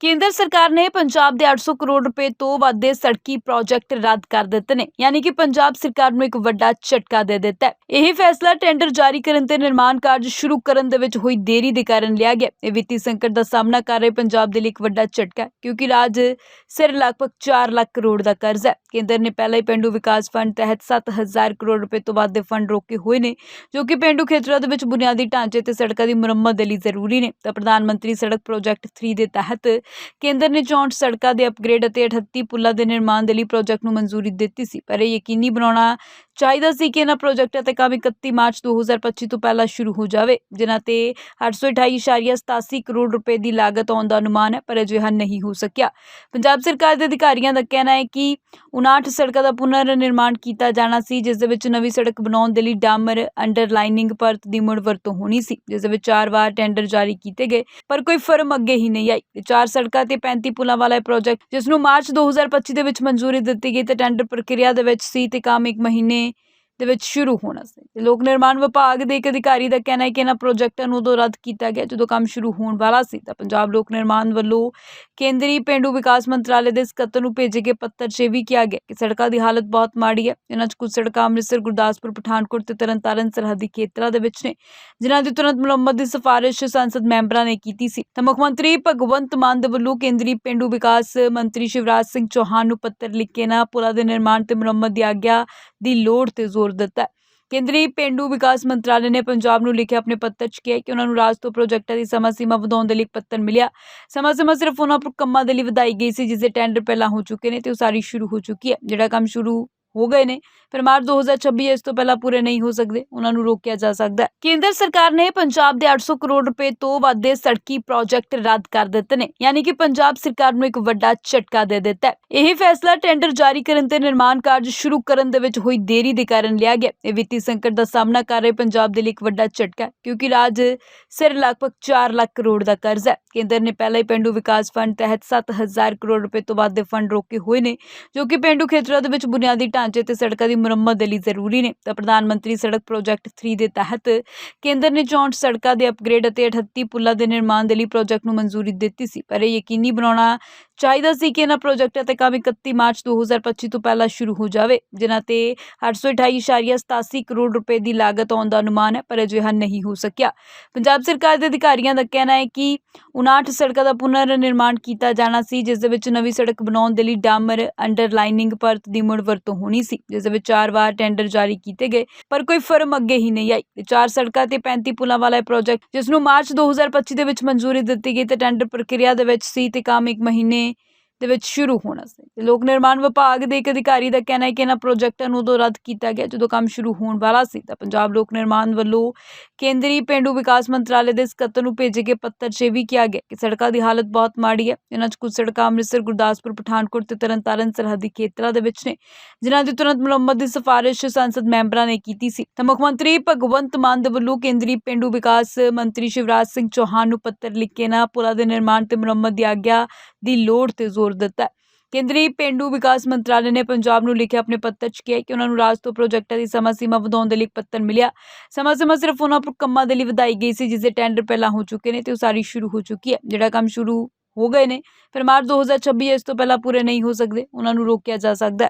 ਕੇਂਦਰ ਸਰਕਾਰ ਨੇ ਪੰਜਾਬ ਦੇ 800 ਕਰੋੜ ਰੁਪਏ ਤੋਂ ਵੱਧ ਦੇ ਸੜਕੀ ਪ੍ਰੋਜੈਕਟ ਰੱਦ ਕਰ ਦਿੱਤੇ ਨੇ, ਯਾਨੀ ਕਿ ਪੰਜਾਬ ਸਰਕਾਰ ਨੂੰ ਇੱਕ ਵੱਡਾ ਝਟਕਾ ਦੇ ਦਿੱਤਾ ਹੈ। ਇਹ ਫੈਸਲਾ ਟੈਂਡਰ ਜਾਰੀ ਕਰਨ ਤੇ ਨਿਰਮਾਣ ਕਾਰਜ ਸ਼ੁਰੂ ਕਰਨ ਦੇ ਵਿੱਚ ਹੋਈ ਦੇਰੀ ਦੇ ਕਾਰਨ ਲਿਆ ਗਿਆ। ਇਹ ਵਿੱਤੀ ਸੰਕਟ ਦਾ ਸਾਹਮਣਾ ਕਰ ਰਹੇ ਪੰਜਾਬ ਦੇ ਲਈ ਇੱਕ ਵੱਡਾ ਝਟਕਾ ਕਿਉਂਕਿ ਰਾਜ ਸਿਰ ਲਗਭਗ 4 ਲੱਖ ਕਰੋੜ ਦਾ ਕਰਜ਼ ਹੈ। ਕੇਂਦਰ ਨੇ ਪਹਿਲਾਂ ਹੀ ਪਿੰਡੂ ਵਿਕਾਸ ਫੰਡ ਤਹਿਤ 7000 ਕਰੋੜ ਰੁਪਏ ਤੋਂ ਵੱਧ ਦੇ ਫੰਡ ਰੋਕੇ ਹੋਏ ਨੇ, ਜੋ ਕਿ ਪਿੰਡੂ ਖੇਤਰਾਂ ਦੇ ਵਿੱਚ ਬੁਨਿਆਦੀ ਢਾਂਚੇ ਤੇ ਸੜਕਾਂ ਦੀ ਮੁਰੰਮਤ ਦੇ ਲਈ ਜ਼ਰੂਰੀ ਨੇ। ਤਾਂ ਪ੍ਰਧਾਨ ਮੰਤਰੀ ਸੜਕ ਪ੍ਰੋਜੈਕਟ 3 ਦੇ ਤਹਿਤ ਕੇਂਦਰ ਨੇ 64 ਸੜਕਾਂ ਦੇ ਅਪਗ੍ਰੇਡ ਅਤੇ 38 ਪੁਲਾਂ ਦੇ ਨਿਰਮਾਣ ਦੇ ਲਈ ਪ੍ਰੋਜੈਕਟ ਨੂੰ ਮਨਜ਼ੂਰੀ ਦਿੱਤੀ ਸੀ, ਪਰ ਇਹ ਯਕੀਨੀ ਬਣਾਉਣਾ ਚਾਹੀਦਾ ਸੀ ਕਿ ਇਹਨਾਂ ਪ੍ਰੋਜੈਕਟਾਂ ਤੇ ਕੰਮ 31 ਮਾਰਚ 2025 ਤੋਂ ਪਹਿਲਾਂ ਸ਼ੁਰੂ ਹੋ ਜਾਵੇ, ਜਿਨ੍ਹਾਂ ਤੇ 828.87 ਕਰੋੜ ਰੁਪਏ ਦੀ ਲਾਗਤ ਆਉਣ ਦਾ ਅਨੁਮਾਨ ਹੈ, ਪਰ ਅਜਿਹਾ ਨਹੀਂ ਹੋ ਸਕਿਆ। ਪੰਜਾਬ ਸਰਕਾਰ ਦੇ ਅਧਿਕਾਰੀਆਂ ਦਾ ਕਹਿਣਾ ਹੈ ਕਿ 59 ਸੜਕਾਂ ਦਾ ਪੁਨਰ ਨਿਰਮਾਣ ਕੀਤਾ ਜਾਣਾ ਸੀ, ਜਿਸ ਦੇ ਵਿੱਚ ਨਵੀਂ ਸੜਕ ਬਣਾਉਣ ਦੇ ਲਈ ਡਾਮਰ ਅੰਡਰਲਾਈਨਿੰਗ ਪਰਤ ਦੀ ਮੁੜ ਵਰਤੋਂ ਹੋਣੀ ਸੀ, ਜਿਸ ਦੇ ਵਿੱਚ ਚਾਰ ਵਾਰ ਟੈਂਡਰ ਜਾਰੀ ਕੀਤੇ ਗਏ, ਪਰ ਕੋਈ ਫਰਮ ਅੱਗੇ ਹੀ ਨਹੀਂ ਆਈ। ਚਾਰ ਸੜਕਾਂ ਤੇ 35 ਪੁਲਾਂ ਵਾਲਾ ਇਹ ਪ੍ਰੋਜੈਕਟ ਜਿਸ ਨੂੰ ਮਾਰਚ 2025 ਦੇ ਵਿੱਚ ਮਨਜ਼ੂਰੀ ਦਿੱਤੀ ਗਈ, ਤੇ ਟੈਂਡਰ ਪ੍ਰਕਿਰਿਆ ਦੇ ਵਿੱਚ ਸੀ, ਤੇ ਕੰਮ ਇੱਕ ਮਹੀਨੇ ਦੇ ਵਿੱਚ ਸ਼ੁਰੂ ਹੋਣਾ ਸੀ। ਤੇ ਲੋਕ ਨਿਰਮਾਣ ਵਿਭਾਗ ਦੇ ਇੱਕ ਅਧਿਕਾਰੀ ਦਾ ਕਹਿਣਾ ਹੈ ਕਿ ਇਹਨਾਂ ਪ੍ਰੋਜੈਕਟਾਂ ਨੂੰ ਉਦੋਂ ਰੱਦ ਕੀਤਾ ਗਿਆ ਜਦੋਂ ਕੰਮ ਸ਼ੁਰੂ ਹੋਣ ਵਾਲਾ ਸੀ। ਤਾਂ ਪੰਜਾਬ ਲੋਕ ਨਿਰਮਾਣ ਵੱਲੋਂ ਕੇਂਦਰੀ ਪਿੰਡੂ ਵਿਕਾਸ ਮੰਤਰਾਲੇ ਦੇ ਸਕੱਤਰ ਨੂੰ ਭੇਜੇ ਗਏ ਪੱਤਰ 'ਚ ਵੀ ਕਿਹਾ ਗਿਆ ਕਿ ਸੜਕਾਂ ਦੀ ਹਾਲਤ ਬਹੁਤ ਮਾੜੀ ਹੈ। ਇਹਨਾਂ 'ਚ ਕੁਝ ਸੜਕਾਂ ਅੰਮ੍ਰਿਤਸਰ, ਗੁਰਦਾਸਪੁਰ, ਪਠਾਨਕੋਟ ਤੇ ਤਰਨਤਾਰਨ, ਸਰਹੱਦੀ ਖੇਤਰਾਂ ਦੇ ਵਿੱਚ ਨੇ, ਜਿਨ੍ਹਾਂ ਦੀ ਤੁਰੰਤ ਮੁਰੰਮਤ ਦੀ ਸਿਫਾਰਿਸ਼ ਸੰਸਦ ਮੈਂਬਰਾਂ ਨੇ ਕੀਤੀ ਸੀ। ਤਾਂ ਮੁੱਖ ਮੰਤਰੀ ਭਗਵੰਤ ਮਾਨ ਦੇ ਵੱਲੋਂ ਕੇਂਦਰੀ ਪਿੰਡੂ ਵਿਕਾਸ ਮੰਤਰੀ ਸ਼ਿਵਰਾਜ ਸਿੰਘ ਚੌਹਾਨ ਨੂੰ ਪੱਤਰ ਲਿਖ ਕੇ ਨਾ ਪੁਲਾਂ ਦੇ ਨਿਰਮਾਣ ਤੇ ਮੁਰੰਮਤ ਦੀ ਆਗਿਆ ਦੀ ਲੋੜ ਤੇ ਜ਼ੋਰ ਦਿੱਤਾ ਕੇਂਦਰੀ ਪਿੰਡੂ ਵਿਕਾਸ ਮੰਤਰਾਲੇ ਨੇ ਪੰਜਾਬ ਨੂੰ ਲਿਖੇ ਆਪਣੇ ਪੱਤਰ 'ਚ ਕਿਹਾ ਕਿ ਉਹਨਾਂ ਨੂੰ ਰਾਜ ਤੋਂ ਪ੍ਰੋਜੈਕਟਾਂ ਦੀ ਸਮਾਂ ਸੀਮਾ ਵਧਾਉਣ ਦੇ ਲਈ ਇੱਕ ਪੱਤਰ ਮਿਲਿਆ। ਸਮਾਂ ਸੀਮਾ ਸਿਰਫ ਉਹਨਾਂ ਕੰਮਾਂ ਦੇ ਲਈ ਵਧਾਈ ਗਈ ਸੀ, ਜਿਸ ਦੇ ਟੈਂਡਰ ਪਹਿਲਾਂ ਹੋ ਚੁੱਕੇ ਨੇ ਤੇ ਉਹ ਸਾਰੀ ਸ਼ੁਰੂ ਹੋ ਚੁੱਕੀ ਹੈ। ਜਿਹੜਾ ਕੰਮ ਸ਼ੁਰੂ ਹੋ ਗਏ ਨੇ। ਪਰ ਮਾਰਚ 2026 ਇਸ ਤੋਂ ਪਹਿਲਾਂ ਪੂਰੇ ਨਹੀਂ ਹੋ ਸਕਦੇ, ਉਹਨਾਂ ਨੂੰ ਰੋਕਿਆ ਜਾ ਸਕਦਾ ਹੈ। ਕੇਂਦਰ ਸਰਕਾਰ ਨੇ ਪੰਜਾਬ ਦੇ 800 ਕਰੋੜ ਰੁਪਏ ਤੋਂ ਵੱਧ ਦੇ ਸੜਕੀ ਪ੍ਰੋਜੈਕਟ ਰੱਦ ਕਰ ਦਿੱਤੇ ਨੇ, ਯਾਨੀ ਕਿ ਪੰਜਾਬ ਸਰਕਾਰ ਨੂੰ ਇੱਕ ਵੱਡਾ ਝਟਕਾ ਦੇ ਦਿੱਤਾ ਹੈ। ਇਹ ਫੈਸਲਾ ਟੈਂਡਰ ਜਾਰੀ ਕਰਨ ਤੇ ਨਿਰਮਾਣ ਕਾਰਜ ਸ਼ੁਰੂ ਕਰਨ ਦੇ ਵਿੱਚ ਹੋਈ ਦੇਰੀ ਦੇ ਕਾਰਨ ਲਿਆ ਗਿਆ। ਇਹ ਵਿੱਤੀ ਸੰਕਟ ਦਾ ਸਾਹਮਣਾ ਕਰ ਰਹੇ ਪੰਜਾਬ ਦੇ ਲਈ ਇੱਕ ਵੱਡਾ ਝਟਕਾ ਹੈ, ਕਿਉਂਕਿ ਰਾਜ ਸਿਰ ਲਗਭਗ 4 ਲੱਖ ਕਰੋੜ ਦਾ ਕਰਜ਼ ਹੈ। ਕੇਂਦਰ ਨੇ ਪਹਿਲਾਂ ਹੀ ਪਿੰਡੂ ਵਿਕਾਸ ਫੰਡ ਤਹਿਤ 7000 ਕਰੋੜ ਰੁਪਏ ਤੋਂ ਵੱਧ ਦੇ ਫੰਡ ਰੋਕੇ ਹੋਏ ਨੇ, ਜੋ ਕਿ ਪਿੰਡੂ ਖੇਤਰਾਂ ਦੇ ਵਿੱਚ ਬੁਨਿਆਦੀ ਢਾਂਚੇ ਤੇ ਸੜਕਾਂ ਦੀ ਮੁਰੰਮਤ ਦੇ ਲਈ ਜ਼ਰੂਰੀ ਨੇ। ਤਾਂ ਪ੍ਰਧਾਨ ਮੰਤਰੀ ਸੜਕ ਪ੍ਰੋਜੈਕਟ 3 ਦੇ ਤਹਿਤ ਕੇਂਦਰ ਨੇ 64 ਸੜਕਾਂ ਦੇ ਅਪਗ੍ਰੇਡ ਅਤੇ 38 ਪੁਲਾਂ ਦੇ ਨਿਰਮਾਣ ਦੇ ਲਈ ਪ੍ਰੋਜੈਕਟ ਨੂੰ ਮਨਜ਼ੂਰੀ ਦਿੱਤੀ ਸੀ। ਪਰ ਇਹ ਯਕੀਨੀ ਬਣਾਉਣਾ ਚਾਹੀਦਾ ਸੀ ਕਿ ਇਹਨਾਂ ਪ੍ਰੋਜੈਕਟਾਂ ਤੇ ਕੰਮ 31 ਮਾਰਚ 2025 ਤੋਂ ਪਹਿਲਾਂ ਸ਼ੁਰੂ ਹੋ ਜਾਵੇ, ਜਿਨ੍ਹਾਂ ਤੇ 828.87 ਕਰੋੜ ਰੁਪਏ ਦੀ ਲਾਗਤ ਆਉਣ ਦਾ ਅਨੁਮਾਨ ਹੈ, ਪਰ ਅਜਿਹਾ ਨਹੀਂ ਹੋ ਸਕਿਆ। ਪੰਜਾਬ ਸਰਕਾਰ ਦੇ ਅਧਿਕਾਰੀਆਂ ਦਾ ਕਹਿਣਾ ਹੈ ਕਿ 59 ਸੜਕਾਂ ਦਾ ਪੁਨਰ ਨਿਰਮਾਣ ਕੀਤਾ ਜਾਣਾ ਸੀ, ਜਿਸ ਦੇ ਵਿੱਚ ਨਵੀਂ ਸੜਕ ਬਣਾਉਣ ਦੇ ਲਈ ਡਾਮਰ ਅੰਡਰਲਾਈਨਿੰਗ ਪਰਤ ਦੀ ਮੁੜ ਵਰਤੋਂ ਹੋਣੀ ਸੀ, ਜਿਸ ਦੇ ਵਿੱਚ ਚਾਰ ਵਾਰ ਟੈਂਡਰ ਜਾਰੀ ਕੀਤੇ ਗਏ, ਪਰ ਕੋਈ ਫਰਮ ਅੱਗੇ ਹੀ ਨਹੀਂ ਆਈ। ਚਾਰ ਸੜਕਾਂ ਤੇ 35 ਪੁਲਾਂ ਵਾਲਾ ਇਹ ਪ੍ਰੋਜੈਕਟ ਜਿਸ ਨੂੰ ਮਾਰਚ 2025 ਦੇ ਵਿੱਚ ਮਨਜ਼ੂਰੀ ਦਿੱਤੀ ਗਈ, ਤੇ ਟੈਂਡਰ ਪ੍ਰਕਿਰਿਆ ਦੇ ਵਿੱਚ ਸੀ, ਤੇ ਕੰਮ ਇੱਕ ਮਹੀਨੇ ਦੇ ਵਿੱਚ ਸ਼ੁਰੂ ਹੋਣਾ ਸੀ। ਤੇ ਲੋਕ ਨਿਰਮਾਣ ਵਿਭਾਗ ਦੇ ਇੱਕ ਅਧਿਕਾਰੀ ਦਾ ਕਹਿਣਾ ਹੈ ਕਿ ਇਹਨਾਂ ਪ੍ਰੋਜੈਕਟਾਂ ਨੂੰ ਉਦੋਂ ਰੱਦ ਕੀਤਾ ਗਿਆ ਜਦੋਂ ਕੰਮ ਸ਼ੁਰੂ ਹੋਣ ਵਾਲਾ ਸੀ। ਤਾਂ ਪੰਜਾਬ ਲੋਕ ਨਿਰਮਾਣ ਵੱਲੋਂ ਕੇਂਦਰੀ ਪਿੰਡੂ ਵਿਕਾਸ ਮੰਤਰਾਲੇ ਦੇ ਸਕੱਤਰ ਨੂੰ ਭੇਜੇ ਗਏ ਪੱਤਰ 'ਚ ਇਹ ਵੀ ਕਿਹਾ ਗਿਆ ਕਿ ਸੜਕਾਂ ਦੀ ਹਾਲਤ ਬਹੁਤ ਮਾੜੀ ਹੈ। ਇਹਨਾਂ 'ਚ ਕੁਝ ਸੜਕਾਂ ਅੰਮ੍ਰਿਤਸਰ, ਗੁਰਦਾਸਪੁਰ, ਪਠਾਨਕੋਟ ਤੇ ਤਰਨਤਾਰਨ, ਸਰਹੱਦੀ ਖੇਤਰਾਂ ਦੇ ਵਿੱਚ ਨੇ, ਜਿਨ੍ਹਾਂ ਦੀ ਤੁਰੰਤ ਮੁਰੰਮਤ ਦੀ ਸਿਫਾਰਿਸ਼ ਸੰਸਦ ਮੈਂਬਰਾਂ ਨੇ ਕੀਤੀ ਸੀ। ਤਾਂ ਮੁੱਖ ਮੰਤਰੀ ਭਗਵੰਤ ਮਾਨ ਦੇ ਵੱਲੋਂ ਕੇਂਦਰੀ ਪਿੰਡੂ ਵਿਕਾਸ ਮੰਤਰੀ ਸ਼ਿਵਰਾਜ ਸਿੰਘ ਚੌਹਾਨ ਨੂੰ ਪੱਤਰ ਲਿਖ ਕੇ ਨਾ ਪੁਲਾਂ ਦੇ ਨਿਰਮਾਣ ਤੇ ਮੁਰੰਮਤ ਦੀ ਆਗਿਆ ਦੀ ਲੋੜ ਤੇ ਜ਼ੋਰ ਦਿੱਤਾ ਹੈ। ਕੇਂਦਰੀ ਪਿੰਡੂ ਵਿਕਾਸ ਮੰਤਰਾਲੇ ਨੇ ਪੰਜਾਬ ਨੂੰ ਲਿਖਿਆ ਆਪਣੇ ਪੱਤਰ 'ਚ ਕਿਹਾ ਕਿ ਉਹਨਾਂ ਨੂੰ ਰਾਜ ਤੋਂ ਪ੍ਰੋਜੈਕਟਾਂ ਦੀ ਸਮਾਂ ਸੀਮਾ ਵਧਾਉਣ ਦੇ ਲਈ ਇੱਕ ਪੱਤਰ ਮਿਲਿਆ। ਸਮਾਂ ਸੀਮਾ ਸਿਰਫ ਉਹਨਾਂ ਕੰਮਾਂ ਦੇ ਲਈ ਵਧਾਈ ਗਈ ਸੀ ਜਿਸ ਦੇ ਟੈਂਡਰ ਪਹਿਲਾਂ ਹੋ ਚੁੱਕੇ ਨੇ ਤੇ ਉਹ ਸਾਰੀ ਸ਼ੁਰੂ ਹੋ ਚੁੱਕੀ ਹੈ। ਜਿਹੜਾ ਕੰਮ ਸ਼ੁਰੂ ਹੋ ਗਏ ਨੇ, ਫਿਰ ਮਾਰਚ 2026 ਇਸ ਤੋਂ ਪਹਿਲਾਂ ਪੂਰੇ ਨਹੀਂ ਹੋ ਸਕਦੇ, ਉਹਨਾਂ ਨੂੰ ਰੋਕਿਆ ਜਾ ਸਕਦਾ ਹੈ।